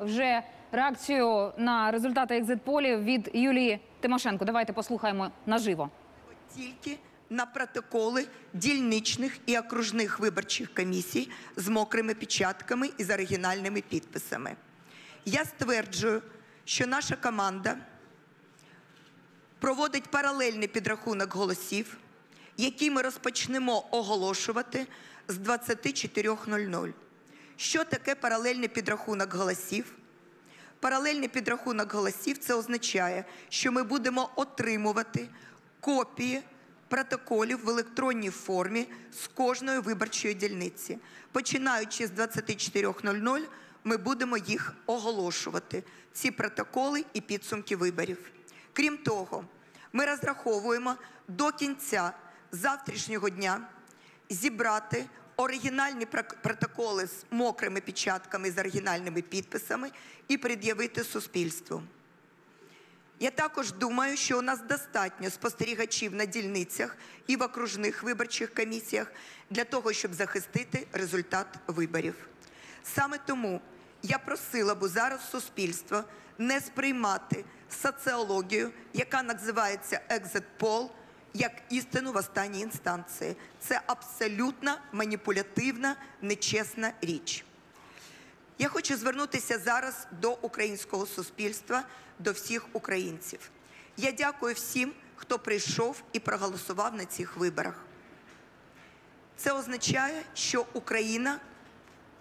вже реакцію на результати екзитполів від Юлії Тимошенко. Давайте послухаємо наживо. тільки на протоколи дільничних і окружних виборчих комісій з мокрими печатками і з оригінальними підписами. Я стверджую, що наша команда проводить паралельний підрахунок голосів, який ми розпочнемо оголошувати з 24.00. Що таке паралельний підрахунок голосів? Паралельний підрахунок голосів це означає, що ми будемо отримувати копії протоколів в електронній формі з кожної виборчої дільниці. Починаючи з 24.00, ми будемо їх оголошувати, ці протоколи і підсумки виборів. Крім того, ми розраховуємо до кінця завтрашнього дня зібрати оригінальні протоколи з мокрими печатками з оригінальними підписами і пред'явити суспільству. Я також думаю, що у нас достатньо спостерігачів на дільницях і в окружних виборчих комісіях для того, щоб захистити результат виборів. Саме тому я просила б зараз суспільство не сприймати соціологію, яка називається «Екзит Пол», як істину в останній інстанції. Це абсолютно маніпулятивна, нечесна річ. Я хочу звернутися зараз до українського суспільства, до всіх українців. Я дякую всім, хто прийшов і проголосував на цих виборах. Це означає, що Україна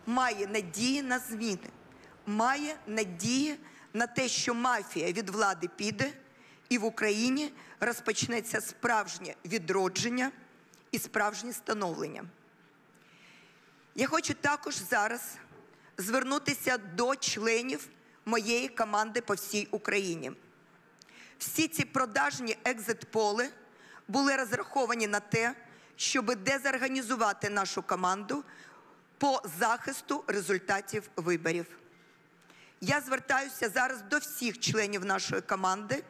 має надії на зміни, має надії на те, що мафія від влади піде, і в Україні розпочнеться справжнє відродження і справжнє становлення. Я хочу також зараз звернутися до членів моєї команди по всій Україні. Всі ці продажні екзит-поли були розраховані на те, щоб дезорганізувати нашу команду по захисту результатів виборів. Я звертаюся зараз до всіх членів нашої команди.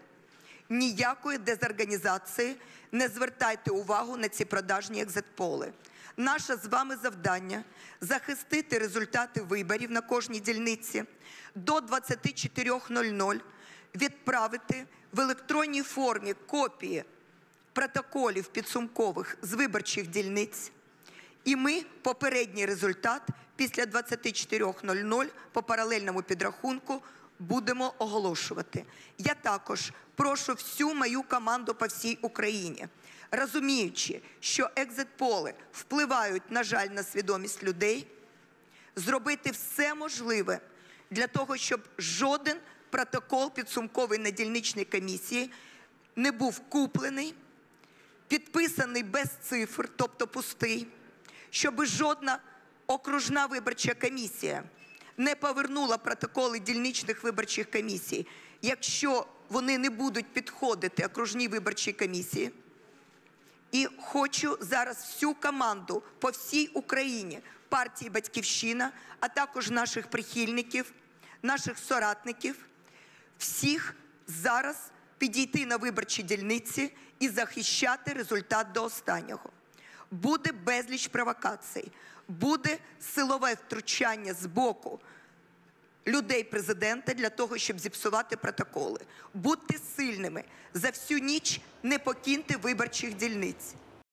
Ніякої дезорганізації не звертайте увагу на ці продажні екзитполи. Наше з вами завдання захистити результати виборів на кожній дільниці до 24.00 відправити в електронній формі копії протоколів підсумкових з виборчих дільниць. І ми попередній результат після 24.00 по паралельному підрахунку будемо оголошувати. Я також прошу всю мою команду по всій Україні, розуміючи, що екзитполи впливають, на жаль, на свідомість людей, зробити все можливе для того, щоб жоден протокол підсумковий на дільничній комісії не був куплений, підписаний без цифр, тобто пустий, щоб жодна окружна виборча комісія не повернула протоколи дільничних виборчих комісій, якщо вони не будуть підходити окружній виборчій комісії. І хочу зараз всю команду по всій Україні партії Батьківщина, а також наших прихильників, наших соратників, всіх зараз підійти на виборчі дільниці і захищати результат до останнього. Буде безліч провокацій, буде силове втручання з боку людей президента для того, щоб зіпсувати протоколи. Будьте сильними за всю ніч не покиньте виборчих дільниць.